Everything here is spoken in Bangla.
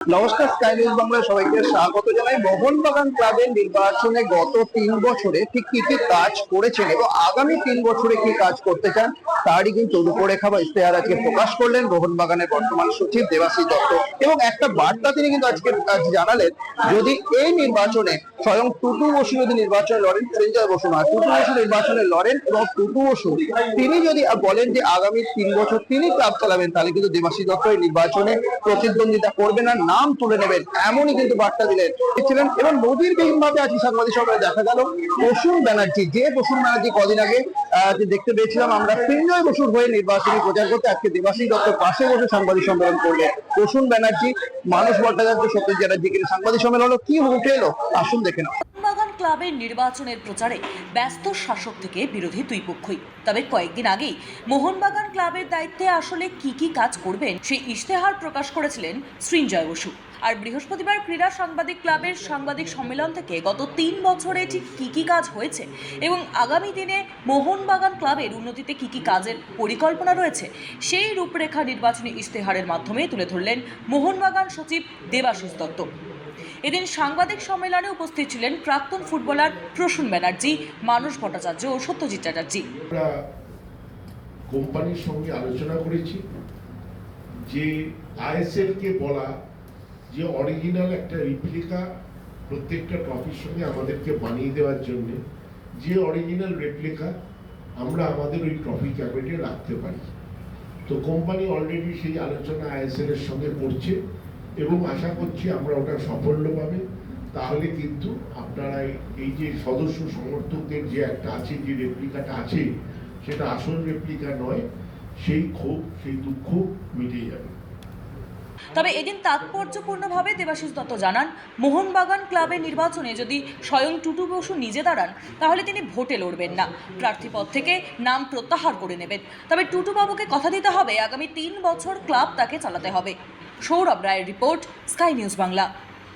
নমস্কার স্কাই নিউজ বাংলা সবাইকে স্বাগত জানাই। মোহনবাগান ক্লাবের নির্বাচনে গত তিন বছরে ঠিক কি কি কাজ করেছেন এবং আগামী তিন বছরে কি কাজ করতে চান, তারই কিন্তু রূপরেখা বা ইশতেহার আজকে প্রকাশ করলেন মোহনবাগানের বর্তমান সচিব দেবাশী দত্ত। এবং একটা বার্তা তিনি কিন্তু আজকে আজ জানালেন, যদি এই নির্বাচনে স্বয়ং টুটু বসু যদি নির্বাচনে লড়েন সঞ্জয় বসু নয়, টুটু বসু নির্বাচনে লড়েন এবং টুটু বসু, তিনি যদি বলেন যে আগামী তিন বছর তিনি ক্লাব চালাবেন, তাহলে কিন্তু দেবাশী দত্ত এই নির্বাচনে প্রতিদ্বন্দ্বিতা করবেন না, নাম তুলে নেবেন, এমনই কিন্তু বার্তা দিলেন ছিলেন এবং মোদীর বিহীনভাবে আজ সাংবাদিক সভায় দেখা গেল প্রসূন ব্যানার্জি, যে প্রসূন ব্যানার্জি কদিন আগে যে দেখতে পেয়েছিলাম, আমরা সঞ্জয় বসুর হয়ে নির্বাচনী প্রচার করতে আজকে দেবাশী দত্তর পাশে বসে সাংবাদিক সম্মেলন করলেন প্রসূন ব্যানার্জি মানুষ ভট্টাচার্য, সত্যজিৎ চ্যাটার্জি কিন্তু সাংবাদিক সম্মেলন কি এলো? আসুন দেখে নাও। ক্লাবের নির্বাচনের প্রচারে ব্যস্ত শাসক থেকে বিরোধী দুই পক্ষই। তবে কয়েকদিন আগেই মোহনবাগান ক্লাবের দায়িত্বে আসলে কি কি কাজ করবেন সেই ইশতেহার প্রকাশ করেছিলেন সৃঞ্জয় বসু। আর বৃহস্পতিবার ক্রীড়া সাংবাদিক ক্লাবের সাংবাদিক সম্মেলন থেকে গত তিন বছরে ঠিক কি কি কাজ হয়েছে এবং আগামী দিনে মোহনবাগান ক্লাবের উন্নতিতে কি কি কাজের পরিকল্পনা রয়েছে, সেই রূপরেখা নির্বাচনী ইশতেহারের মাধ্যমে তুলে ধরলেন মোহনবাগান সচিব দেবাশিস দত্ত। এদিন সাংবাদিক সম্মেলনে উপস্থিত ছিলেন প্রাক্তন ফুটবলার প্রসূন ব্যানার্জি, মানস ভট্টাচার্য ও সত্যজিৎ চ্যাটার্জি। কোম্পানির সঙ্গে আলোচনা করেছি যে আইএসএল কে বলা, যে অরিজিনাল একটা রিপ্লিকা প্রত্যেকটা ট্রফির সঙ্গে আমাদেরকে বানিয়ে দেওয়ার জন্য, যে অরিজিনাল রেপ্লিকা আমরা আমাদের ওই ট্রফি ক্যাবিনেটে রাখতে পারি। তো কোম্পানি অলরেডি সেই আলোচনা আইএসএল এর সঙ্গে করছে। এবং আশা করছি আমরা ওটা সাফল্য পাবে তাহলে কিন্তু আপনারা এই- যে সদস্য সমর্থকদের যে একটা আছে, যে রেপ্লিকাটা আছে, সেটা আসল রেপ্লিকা নয়, সেই ক্ষোভ, সেই দুঃখ মিটে যাবে। তবে এদিন তাৎপর্যপূর্ণভাবে দেবাশিস দত্ত জানান, মোহনবাগান ক্লাবের নির্বাচনে যদি স্বয়ং টুটু বসু নিজে দাঁড়ান, তাহলে তিনি ভোটে লড়বেন না। প্রার্থীপদ থেকে নাম প্রত্যাহার করে নেবেন। তবে টুটু বাবুকে কথা দিতে হবে, আগামী তিন বছর ক্লাব তাকে চালাতে হবে। সৌরভ রায়ের রিপোর্ট স্কাই নিউজ বাংলা।